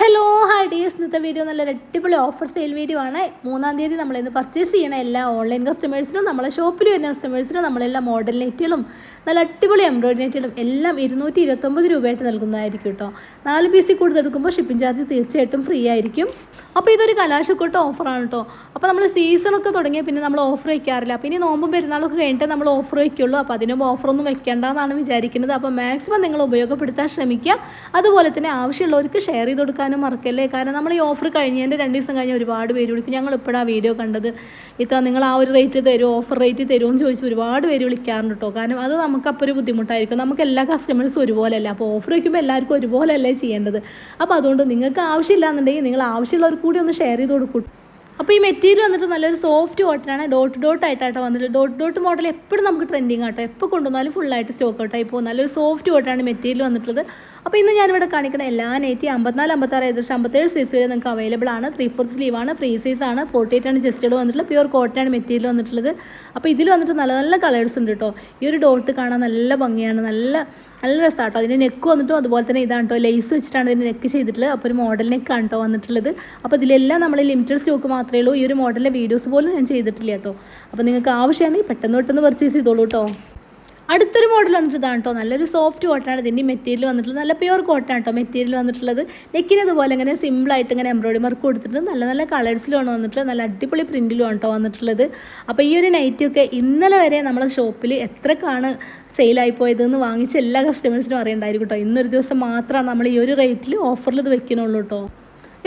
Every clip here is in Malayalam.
ഹലോ ഹായ് ഡിയേഴ്സ് ഇന്നത്തെ വീഡിയോ നല്ല അടിപൊളി ഓഫർ സെയിൽ വീഡിയോ ആണ്. മൂന്നാം തീയതി നമ്മൾ ഇന്ന് പർച്ചേസ് ചെയ്യണ എല്ലാ ഓൺലൈൻ കസ്റ്റമേഴ്സിനും നമ്മളെ ഷോപ്പിൽ വരുന്ന കസ്റ്റമേഴ്സിനും നമ്മളെല്ലാം മോഡൽ നെറ്റുകളും നല്ല അടിപൊളി എംബ്രോയ്ഡറി നെറ്റുകളും എല്ലാം ഇരുന്നൂറ്റി ഇരുപത്തൊമ്പത് രൂപയായിട്ട് നൽകുന്നതായിരിക്കും കേട്ടോ. നാല് പീസിൽ കൂടുതൽ എടുക്കുമ്പോൾ ഷിപ്പിംഗ് ചാർജ് തീർച്ചയായിട്ടും ഫ്രീ ആയിരിക്കും. അപ്പോൾ ഇതൊരു കലാശക്കൂട്ട ഓഫറാണ് കേട്ടോ. അപ്പോൾ നമ്മൾ സീസണൊക്കെ തുടങ്ങിയാൽ പിന്നെ നമ്മൾ ഓഫർ വയ്ക്കാറില്ല. പിന്നെ നോമ്പും പെരുന്നാളൊക്കെ കഴിഞ്ഞിട്ട് നമ്മൾ ഓഫർ വയ്ക്കുള്ളൂ. അപ്പോൾ അതിന് ഓഫറൊന്നും വെക്കേണ്ടെന്നാണ് വിചാരിക്കുന്നത്. അപ്പോൾ മാക്സിമം നിങ്ങൾ ഉപയോഗപ്പെടുത്താൻ ശ്രമിക്കുക. അതുപോലെ തന്നെ ആവശ്യമുള്ളവർക്ക് ഷെയർ ചെയ്ത് കൊടുക്കാനും മറക്കല്ലേ? കാരണം നമ്മൾ ഈ ഓഫർ കഴിഞ്ഞതിന്റെ രണ്ട് ദിവസം കഴിഞ്ഞ് ഒരുപാട് പേര് വിളിക്കും. ഞങ്ങൾ ഇപ്പോഴാണ് വീഡിയോ കണ്ടത്. ഇത്ര നിങ്ങൾ ആ ഒരു റേറ്റ് തരുമോ ഓഫർ റേറ്റ് തരുമോ എന്ന് ചോദിച്ച് ഒരുപാട് പേര് വിളിക്കാറുണ്ട് കേട്ടോ കാരണം അത് നമുക്ക് അപ്പോൾ ഒരു ബുദ്ധിമുട്ടായിരിക്കും. നമുക്ക് എല്ലാ കസ്റ്റമേഴ്സും ഒരുപോലെയല്ല? അപ്പോൾ ഓഫർ വയ്ക്കുമ്പോൾ എല്ലാവർക്കും ഒരുപോലെയല്ലേ ചെയ്യേണ്ടത്? അപ്പോൾ അതുകൊണ്ട് നിങ്ങൾക്ക് ആവശ്യമില്ല എന്നുണ്ടെങ്കിൽ നിങ്ങൾ ആവശ്യമുള്ളവർ കൂടി ഒന്ന് ഷെയർ ചെയ്ത് കൊടുക്കും. അപ്പോൾ ഈ മെറ്റീരിയൽ വന്നിട്ട് നല്ലൊരു സോഫ്റ്റ് കോട്ടനാണ് ഡോട്ട് ഡോട്ട് ആയിട്ടാട്ടോ വന്നിട്ട്. ഡോട്ട് ഡോട്ട് മോഡൽ എപ്പോഴും നമുക്ക് ട്രെൻഡിങ് ആട്ടോ. എപ്പോൾ കൊണ്ടുവന്നാലും ഫുള്ളായിട്ട് സ്റ്റോക്ക് ഔട്ടായി പോകും നല്ലൊരു സോഫ്റ്റ് കോട്ടാണ് മെറ്റീരിയൽ വന്നിട്ടുള്ളത്. അപ്പോൾ ഇന്ന് ഞാനിവിടെ കാണിക്കുന്ന എല്ലാ നൈറ്റി അമ്പത്തിനാല് അമ്പത്താറ് ഏകദേശം അമ്പത്തേഴ് സൈസ് വരെ നിങ്ങൾക്ക് അവൈലബിൾ ആണ്. ത്രീ ഫോർ സ്ലീവ് ആണ് ഫ്രീ സൈസ് ആണ്. ഫോർട്ടി എയ്റ്റ് ആണ് ചെസ്റ്റുകൾ വന്നിട്ടുള്ളത്. പ്യൂർ ആണ് മെറ്റീരിയൽ വന്നിട്ടുള്ളത്. അപ്പോൾ ഇതിൽ വന്നിട്ട് നല്ല നല്ല കളേഴ്സ് ഉണ്ട് കേട്ടോ ഈ ഒരു ഡോട്ട് കാണാൻ നല്ല ഭംഗിയാണ്. നല്ല നല്ല രസമാട്ടോ അതിന്റെ നെക്ക് വന്നിട്ടും അതുപോലെ തന്നെ ഇതാണ് കേട്ടോ ലേസ് വെച്ചിട്ടാണ് ഇതിന്റെ നെക്ക് ചെയ്തിട്ടുള്ളത്. അപ്പോൾ ഒരു മോഡൽ നെക്ക് നെക്കാണ് കേട്ടോ വന്നിട്ടുള്ളത്. അപ്പോൾ ഇതിലെല്ലാം നമ്മൾ ലിമിറ്റഡ് സ്റ്റോക്ക് മാത്രമേ ഉള്ളൂ. ഈ ഒരു മോഡലിന്റെ വീഡിയോസ് പോലും ഞാൻ ചെയ്തിട്ടില്ല കേട്ടോ അപ്പോൾ നിങ്ങൾക്ക് ആവശ്യമാണെങ്കിൽ പെട്ടെന്ന് പെട്ടെന്ന് പർച്ചേസ് ചെയ്തോളൂ കേട്ടോ അടുത്തൊരു മോഡൽ വന്നിട്ട് കേട്ടോ നല്ലൊരു സോഫ്റ്റ് കോട്ടാണ് ഇതിന്റെ മെറ്റീരിയൽ വന്നിട്ടുള്ളത്. നല്ല പ്യുവർ കോട്ടാണ് കേട്ടോ മെറ്റീരിയൽ വന്നിട്ടുള്ളത്. നെക്കിനതുപോലെ ഇങ്ങനെ സിമ്പിളായിട്ട് ഇങ്ങനെ എംബ്രോയിഡറി വർക്ക് കൊടുത്തിട്ട് നല്ല നല്ല കളേഴ്സിലുമാണ് വന്നിട്ടുള്ളത്. നല്ല അടിപൊളി പ്രിന്റിലുമാണ് കേട്ടോ വന്നിട്ടുള്ളത്. അപ്പോൾ ഈ ഒരു നൈറ്റിയൊക്കെ ഇന്നലെ വരെ നമ്മളെ ഷോപ്പിൽ എത്രക്കാണ് സെയിലായി പോയതെന്ന് വാങ്ങിച്ച എല്ലാ കസ്റ്റമേഴ്സിനും അറിയണ്ടായിരിക്കും കേട്ടോ ഇന്നൊരു ദിവസം മാത്രമാണ് നമ്മൾ ഈ ഒരു റേറ്റിൽ ഓഫറിൽ ഇത് വെക്കണുള്ളൂ കേട്ടോ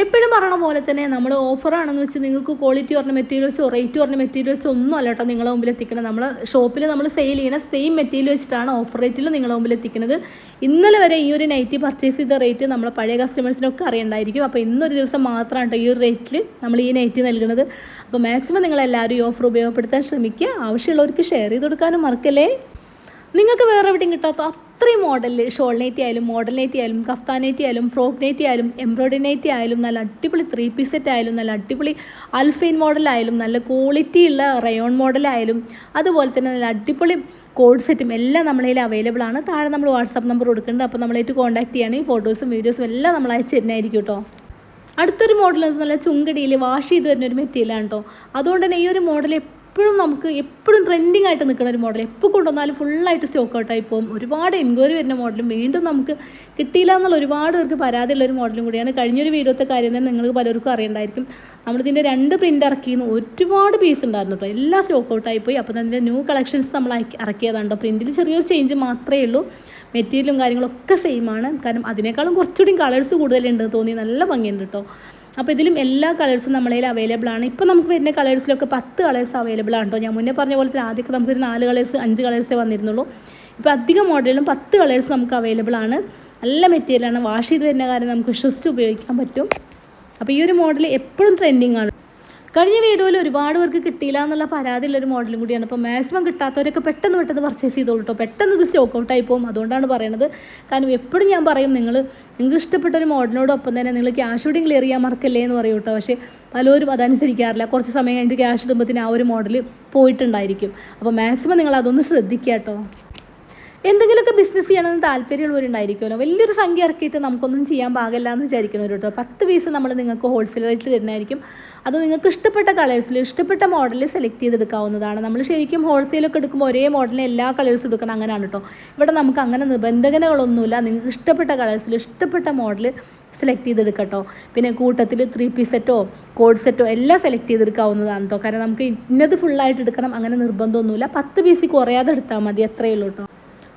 എപ്പോഴും പറയണ പോലെ തന്നെ നമ്മൾ ഓഫറാണെന്ന് വെച്ച് നിങ്ങൾക്ക് ക്വാളിറ്റി പറഞ്ഞ മെറ്റീരിയൽ വെച്ചോ റേറ്റ് പറഞ്ഞ മെറ്റീരിയൽ വെച്ചോ ഒന്നും അല്ല കേട്ടോ നിങ്ങളെ മുമ്പിൽ എത്തിക്കുന്നത്. നമ്മൾ ഷോപ്പിൽ നമ്മൾ സെയിൽ ചെയ്യുന്ന സെയിം മെറ്റീരിയൽ വെച്ചിട്ടാണ് ഓഫർ റേറ്റിൽ നിങ്ങളെ മുമ്പിൽ എത്തിക്കുന്നത്. ഇന്നലെ വരെ ഈ ഒരു നൈറ്റി പർച്ചേസ് ചെയ്ത റേറ്റ് നമ്മൾ പഴയ കസ്റ്റമേഴ്സിനൊക്കെ അറിയണ്ടായിരിക്കും. അപ്പോൾ ഇന്നൊരു ദിവസം മാത്രമാണ് കേട്ടോ ഈ ഒരു റേറ്റിൽ നമ്മൾ ഈ നൈറ്റി നൽകുന്നത്. അപ്പോൾ മാക്സിമം നിങ്ങൾ എല്ലാവരും ഈ ഓഫർ ഉപയോഗപ്പെടുത്താൻ ശ്രമിക്കുക. ആവശ്യമുള്ളവർക്ക് ഷെയർ ചെയ്ത് കൊടുക്കാനും മറക്കല്ലേ? നിങ്ങൾക്ക് വേറെ എവിടെയും കിട്ടാത്ത അത്രയും മോഡലിൽ ഷോൾ നൈറ്റി ആയാലും മോഡൽ നൈറ്റി ആയാലും കഫ്താൻ നൈറ്റി ആയാലും ഫ്രോക്ക് നൈറ്റി ആയാലും എംബ്രോയ്ഡറി നൈറ്റി ആയാലും നല്ല അടിപൊളി ത്രീ പീസ് സെറ്റ് ആയാലും നല്ല അടിപൊളി അൽഫൈൻ മോഡലായാലും നല്ല ക്വാളിറ്റി ഉള്ള റയോൺ മോഡലായാലും അതുപോലെ തന്നെ നല്ല അടിപൊളി കോഡ് സെറ്റും എല്ലാം നമ്മളതിൽ അവൈലബിൾ ആണ്. താഴെ നമ്മൾ വാട്സാപ്പ് നമ്പർ കൊടുക്കുന്നുണ്ട്. അപ്പോൾ നമ്മളായിട്ട് കോൺടാക്ട് ചെയ്യുകയാണെങ്കിൽ ഫോട്ടോസും വീഡിയോസും എല്ലാം നമ്മൾ അയച്ചു തരുന്നതായിരിക്കും കേട്ടോ. അടുത്തൊരു മോഡൽ നല്ല ചുങ്കടിയിൽ വാഷ് ചെയ്ത് വരുന്ന ഒരു മെറ്റീരിയലാണ് കേട്ടോ. അതുകൊണ്ട് തന്നെ ഈ ഒരു മോഡൽ എപ്പോഴും നമുക്ക് എപ്പോഴും ട്രെൻഡിങ് ആയിട്ട് നിൽക്കുന്ന ഒരു മോഡൽ എപ്പോൾ കൊണ്ടുവന്നാലും ഫുള്ളായിട്ട് സ്റ്റോക്ക് ഔട്ടായി പോകും. ഒരുപാട് എൻക്വയറി വരുന്ന മോഡലും വീണ്ടും നമുക്ക് കിട്ടിയില്ല എന്നുള്ള ഒരുപാട് പേർക്ക് പരാതിയുള്ള ഒരു മോഡലും കൂടിയാണ്. കഴിഞ്ഞൊരു വീഡിയോത്തെ കാര്യം തന്നെ നിങ്ങൾക്ക് പലർക്കും അറിയണ്ടായിരിക്കും. നമ്മളിതിന്റെ രണ്ട് പ്രിന്റ് ഇറക്കിയെന്ന് ഒരുപാട് പീസ് ഉണ്ടായിരുന്നു കേട്ടോ എല്ലാം സ്റ്റോക്ക് ഔട്ടായി പോയി. അപ്പോൾ അതിന്റെ ന്യൂ കളക്ഷൻസ് നമ്മൾ ഇറക്കിയതാണ് പ്രിന്റിൽ ചെറിയൊരു ചേഞ്ച് മാത്രമേ ഉള്ളൂ. മെറ്റീരിയലും കാര്യങ്ങളൊക്കെ സെയിം ആണ്. കാരണം അതിനേക്കാളും കുറച്ചുകൂടി കളേഴ്സ് കൂടുതലുണ്ടെന്ന് തോന്നി. നല്ല ഭംഗിയുണ്ട് കേട്ടോ അപ്പോൾ ഇതിലും എല്ലാ കളേഴ്സും നമ്മളതിൽ അവൈലബിൾ ആണ്. ഇപ്പോൾ നമുക്ക് വരുന്ന കളേഴ്സിലൊക്കെ പത്ത് കളേഴ്സ് അവൈലബിൾ ആണ് കേട്ടോ ഞാൻ മുന്നേ പറഞ്ഞ പോലെ തന്നെ ആദ്യമൊക്കെ നമുക്കൊരു നാല് കളേഴ്സ് അഞ്ച് കളേഴ്സേ വന്നിരുന്നുള്ളൂ. ഇപ്പോൾ അധികം മോഡലിലും പത്ത് കളേഴ്സ് നമുക്ക് അവൈലബിൾ ആണ്. നല്ല മെറ്റീരിയലാണ് വാഷ് ചെയ്ത് വരുന്ന കാര്യം നമുക്ക് വിശ്വസിച്ച് ഉപയോഗിക്കാൻ പറ്റും. അപ്പോൾ ഈ ഒരു മോഡൽ എപ്പോഴും ട്രെൻഡിങ് ആണ്. കഴിഞ്ഞ വീഡിയോയിൽ ഒരുപാട് പേർക്ക് കിട്ടിയില്ല എന്നുള്ള പരാതിയുള്ള ഒരു മോഡലും കൂടിയാണ്. അപ്പോൾ മാക്സിമം കിട്ടാത്തവരൊക്കെ പെട്ടെന്ന് പെട്ടെന്ന് പർച്ചേസ് ചെയ്തോളൂ കേട്ടോ പെട്ടെന്ന് ഇത് സ്റ്റോക്ക് ഔട്ട് ആയി പോകും. അതുകൊണ്ടാണ് പറയുന്നത് കാരണം എപ്പോഴും ഞാൻ പറയും നിങ്ങൾ നിങ്ങൾക്ക് ഇഷ്ടപ്പെട്ട ഒരു മോഡലിനോടൊപ്പം തന്നെ നിങ്ങൾ ക്യാഷ് കൂടി ക്ലിയർ ചെയ്യാൻ മറക്കല്ലേ എന്ന് പറയും കേട്ടോ പക്ഷേ പലരും അതനുസരിക്കാറില്ല. കുറച്ച് സമയം കഴിഞ്ഞിട്ട് ക്യാഷ് ഇടുമ്പോഴത്തേന് ആ ഒരു മോഡൽ പോയിട്ടുണ്ടായിരിക്കും. അപ്പോൾ മാക്സിമം നിങ്ങൾ അതൊന്ന് ശ്രദ്ധിക്കുക കേട്ടോ എന്തെങ്കിലുമൊക്കെ ബിസിനസ് ചെയ്യണമെന്ന് താല്പര്യമുള്ളവരുണ്ടായിരിക്കുമല്ലോ. വലിയൊരു സംഖ്യ ഇറക്കിയിട്ട് നമുക്കൊന്നും ചെയ്യാൻ പാകില്ല എന്ന് വിചാരിക്കുന്നവർ കേട്ടോ. പത്ത് പീസ് നമ്മൾ നിങ്ങൾക്ക് ഹോൾസെയിലായിട്ട് തരുന്നതായിരിക്കും. അത് നിങ്ങൾക്ക് ഇഷ്ടപ്പെട്ട കളേഴ്സിൽ ഇഷ്ടപ്പെട്ട മോഡലിൽ സെലക്ട് ചെയ്തെടുക്കാവുന്നതാണ്. നമ്മൾ ശരിക്കും ഹോൾസെയിലൊക്കെ എടുക്കുമ്പോൾ ഒരേ മോഡലിന് എല്ലാ കളേഴ്സും എടുക്കണം അങ്ങനെയാണ് കേട്ടോ. ഇവിടെ നമുക്ക് അങ്ങനെ നിബന്ധനകളൊന്നുമില്ല. നിങ്ങൾക്ക് ഇഷ്ടപ്പെട്ട കളേഴ്സിൽ ഇഷ്ടപ്പെട്ട മോഡൽ സെലക്ട് ചെയ്തെടുക്കട്ടോ. പിന്നെ കൂട്ടത്തിൽ ത്രീ പീസ് സെറ്റോ കോഡ് സെറ്റോ എല്ലാം സെലക്ട് ചെയ്തെടുക്കാവുന്നതാണ് കേട്ടോ. കാരണം നമുക്ക് ഇന്നത് ഫുള്ളായിട്ട് എടുക്കണം അങ്ങനെ നിർബന്ധമൊന്നുമില്ല. പത്ത് പീസ് കുറയാതെ എടുത്താൽ മതി അത്രയേ ഉള്ളൂ കേട്ടോ.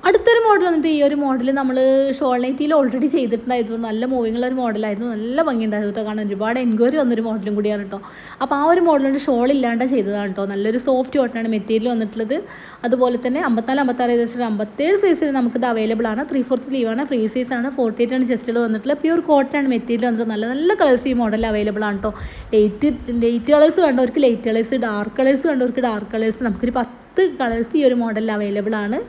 അടുത്തൊരു മോഡൽ വന്നിട്ട് ഈ ഒരു മോഡൽ നമ്മൾ ഷോൾ നൈറ്റിയിൽ ഓൾറെഡി ചെയ്തിട്ടുണ്ടായിരുന്നു. നല്ല മൂവിങ് ഉള്ള ഒരു മോഡലായിരുന്നു നല്ല ഭംഗിയുണ്ടായിരുന്നു കേട്ടോ കാരണം ഒരുപാട് എൻക്വയറി വന്നൊരു മോഡലും കൂടിയാണ് കേട്ടോ അപ്പോൾ ആ ഒരു മോഡലിന്റെ ഷോൾ ഇല്ലാണ്ട് ചെയ്തതാണ് കേട്ടോ നല്ലൊരു സോഫ്റ്റ് കോട്ടനാണ് മെറ്റീരിയൽ വന്നിട്ടുള്ളത്. അതുപോലെ തന്നെ അമ്പത്തിനാല് അമ്പത്താറ് ഏകദേശം അമ്പത്തേഴ് സൈസിൽ നമുക്കിത് അവൈലബിൾ ആണ്. ത്രീ ഫോർത്ത് ആണ് ഫ്രീ സൈസ് ആണ് ഫോർട്ടി എയ്റ്റ് ആണ് ചെസ്റ്റുകൾ വന്നിട്ടുള്ള പ്യൂർ കോട്ടൺ ആണ് മെറ്റീരിയൽ വന്നിട്ട് നല്ല നല്ല കളേഴ്സ് ഈ മോഡൽ അവൈലബിൾ ആണ് കേട്ടോ ലൈറ്റ് ലൈറ്റ് കളേഴ്സ് വേണ്ടവർക്ക് ലൈറ്റ് കളേഴ്സ് ഡാർക്ക് കളേഴ്സ് വേണ്ടവർക്ക് ഡാർക്ക് കളേഴ്സ് നമുക്കൊരു പത്ത് കളേഴ്സ് ഈ ഒരു മോഡലിൽ അവൈലബിൾ ആണ്.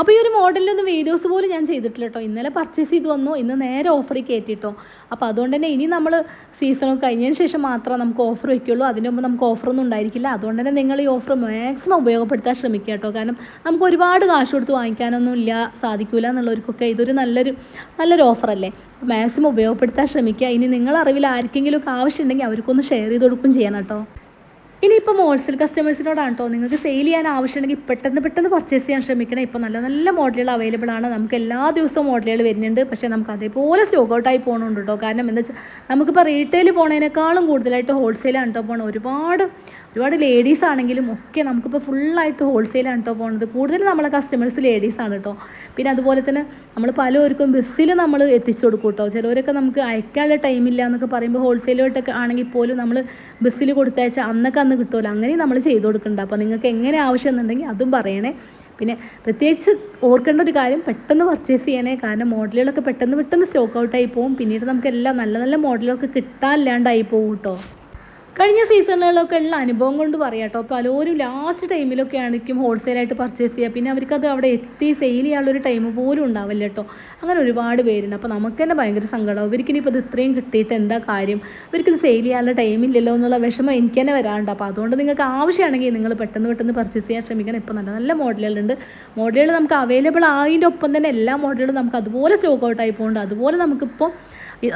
അപ്പോൾ ഈ ഒരു മോഡലിലൊന്നും വീഡിയോസ് പോലും ഞാൻ ചെയ്തിട്ടില്ല കേട്ടോ ഇന്നലെ പർച്ചേസ് ചെയ്ത് വന്നു. ഇന്ന് നേരെ ഓഫറിൽ കയറ്റിട്ടോ അപ്പോൾ അതുകൊണ്ട് തന്നെ ഇനി നമ്മൾ സീസൺ കഴിഞ്ഞതിന് ശേഷം മാത്രമേ നമുക്ക് ഓഫർ വയ്ക്കുള്ളൂ അതിന് മുമ്പ് നമുക്ക് ഓഫറൊന്നും ഉണ്ടായിരിക്കില്ല. അതുകൊണ്ട് തന്നെ നിങ്ങൾ ഈ ഓഫർ മാക്സിമം ഉപയോഗപ്പെടുത്താൻ ശ്രമിക്കുക കേട്ടോ കാരണം നമുക്ക് ഒരുപാട് കാശ് കൊടുത്ത് വാങ്ങിക്കാനൊന്നും ഇല്ല സാധിക്കില്ല എന്നുള്ളവർക്കൊക്കെ ഇതൊരു നല്ലൊരു നല്ലൊരു ഓഫറല്ലേ മാക്സിമം ഉപയോഗപ്പെടുത്താൻ ശ്രമിക്കുക. ഇനി നിങ്ങളറിവിൽ ആർക്കെങ്കിലും ഒക്കെ ആവശ്യമുണ്ടെങ്കിൽ അവർക്കൊന്ന് ഷെയർ ചെയ്ത് കൊടുക്കുകയും ചെയ്യണം കേട്ടോ ഇനിയിപ്പം ഹോൾസെയിൽ കസ്റ്റമേഴ്സിനോടാണ് കേട്ടോ നിങ്ങൾക്ക് സെയിൽ ചെയ്യാൻ ആവശ്യമുണ്ടെങ്കിൽ പെട്ടെന്ന് പെട്ടെന്ന് പർച്ചേസ് ചെയ്യാൻ ശ്രമിക്കണം. ഇപ്പോൾ നല്ല നല്ല മോഡലുകൾ അവൈലബിൾ ആണ്. നമുക്ക് എല്ലാ ദിവസവും മോഡലുകൾ വരുന്നുണ്ട്. പക്ഷേ നമുക്ക് അതേപോലെ സ്റ്റോക്ക് ഔട്ടായി പോകണുണ്ട് കേട്ടോ കാരണം എന്താ വെച്ചാൽ നമുക്കിപ്പോൾ റീറ്റെയിൽ പോണതിനേക്കാളും കൂടുതലായിട്ട് ഹോൾസെയിലാണ് കേട്ടോ പോകണം ഒരുപാട് ഒരുപാട് ലേഡീസ് ആണെങ്കിലും ഒക്കെ നമുക്കിപ്പോൾ ഫുള്ളായിട്ട് ഹോൾസെയിലാണ് കേട്ടോ പോകുന്നത് കൂടുതൽ നമ്മളെ കസ്റ്റമേഴ്സ് ലേഡീസാണ് കേട്ടോ പിന്നെ അതുപോലെ തന്നെ നമ്മൾ പലവർക്കും ബസ്സിൽ നമ്മൾ എത്തിച്ചു കൊടുക്കും കേട്ടോ ചിലവരൊക്കെ നമുക്ക് അയക്കാനുള്ള ടൈമില്ല എന്നൊക്കെ പറയുമ്പോൾ ഹോൾസെയിലായിട്ടൊക്കെ ആണെങ്കിൽ പോലും നമ്മൾ ബസ്സിൽ കൊടുത്തയച്ച അന്നൊക്കെ അന്ന് കിട്ടുമല്ലോ അങ്ങനെയും നമ്മൾ ചെയ്തു കൊടുക്കുന്നുണ്ട് അപ്പോൾ നിങ്ങൾക്ക് എങ്ങനെ ആവശ്യം എന്നുണ്ടെങ്കിൽ അതും പറയണേ. പിന്നെ പ്രത്യേകിച്ച് ഓർക്കേണ്ട ഒരു കാര്യം പെട്ടെന്ന് പർച്ചേസ് ചെയ്യണേ. കാരണം മോഡലുകളൊക്കെ പെട്ടെന്ന് പെട്ടെന്ന് സ്റ്റോക്ക് ഔട്ടായി പോകും പിന്നീട് നമുക്കെല്ലാം നല്ല നല്ല മോഡലുകളൊക്കെ കിട്ടാനില്ലാണ്ടായി പോകും കേട്ടോ കഴിഞ്ഞ സീസണുകളിലൊക്കെ ഉള്ള അനുഭവം കൊണ്ട് പറയാം കേട്ടോ. പലരും ലാസ്റ്റ് ടൈമിലൊക്കെ ആണെങ്കിലും ഹോൾസെയിലായിട്ട് പർച്ചേസ് ചെയ്യുക. പിന്നെ അവർക്കത് അവിടെ എത്തി സെയിൽ ചെയ്യാനുള്ളൊരു ടൈം പോലും ഉണ്ടാവില്ല കേട്ടോ. അങ്ങനെ ഒരുപാട് പേരുണ്ട്. അപ്പോൾ നമുക്ക് തന്നെ ഭയങ്കര സങ്കടമാവും. ഇവർക്കിനിപ്പോൾ ഇത് ഇത്രയും കിട്ടിയിട്ട് എന്താ കാര്യം? ഇവർക്കിത് സെയിൽ ചെയ്യാനുള്ള ടൈമില്ലല്ലോ എന്നുള്ള വിഷമം എനിക്ക് തന്നെ വരാറുണ്ട്. അപ്പോൾ അതുകൊണ്ട് നിങ്ങൾക്ക് ആവശ്യമാണെങ്കിൽ നിങ്ങൾ പെട്ടെന്ന് പെട്ടെന്ന് പർച്ചേസ് ചെയ്യാൻ ശ്രമിക്കണം. ഇപ്പോൾ നല്ല നല്ല മോഡലുകളുണ്ട് മോഡലുകൾ നമുക്ക് അവൈലബിൾ ആയതിന്റെ ഒപ്പം തന്നെ എല്ലാ മോഡലുകളും നമുക്ക് അതുപോലെ സ്റ്റോക്ക് ഔട്ട് ആയി പോകുന്നുണ്ട്. അതുപോലെ നമുക്കിപ്പോൾ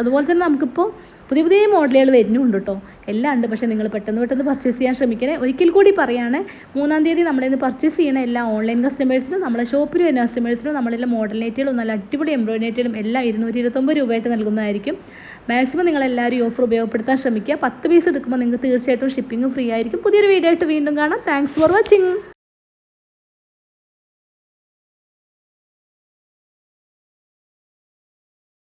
അതുപോലെ തന്നെ നമുക്കിപ്പോൾ പുതിയ പുതിയ മോഡലുകൾ വരുന്നുണ്ട് കേട്ടോ. എല്ലാം ഉണ്ട്. പക്ഷേ നിങ്ങൾ പെട്ടെന്ന് പെട്ടെന്ന് പർച്ചേസ് ചെയ്യാൻ ശ്രമിക്കണേ ഒരിക്കൽ കൂടി പറയുകയാണ് മൂന്നാം തീയതി നമ്മളിന്ന് പർച്ചേസ് ചെയ്യണ എല്ലാ ഓൺലൈൻ കസ്റ്റമേഴ്സിനും നമ്മളെ ഷോപ്പിൽ വരുന്ന കസ്റ്റമേഴ്സിനും നമ്മളെല്ലാം മോഡൽ നെറ്റുകളും നല്ല അടിപൊളി എംബ്രോയിഡറി നെറ്റുകളും എല്ലാം ഇരുന്നൂറ്റി ഇരുപത്തൊമ്പത് രൂപയായിട്ട് നൽകുന്നതായിരിക്കും. മാക്സിമം നിങ്ങൾ എല്ലാവരും ഈ ഓഫർ ഉപയോഗപ്പെടുത്താൻ ശ്രമിക്കുക. പത്ത് പീസ് എടുക്കുമ്പോൾ നിങ്ങൾക്ക് തീർച്ചയായിട്ടും ഷിപ്പിംഗ് ഫ്രീ ആയിരിക്കും. പുതിയൊരു വീഡിയോ ആയിട്ട് വീണ്ടും കാണാം. Thanks for watching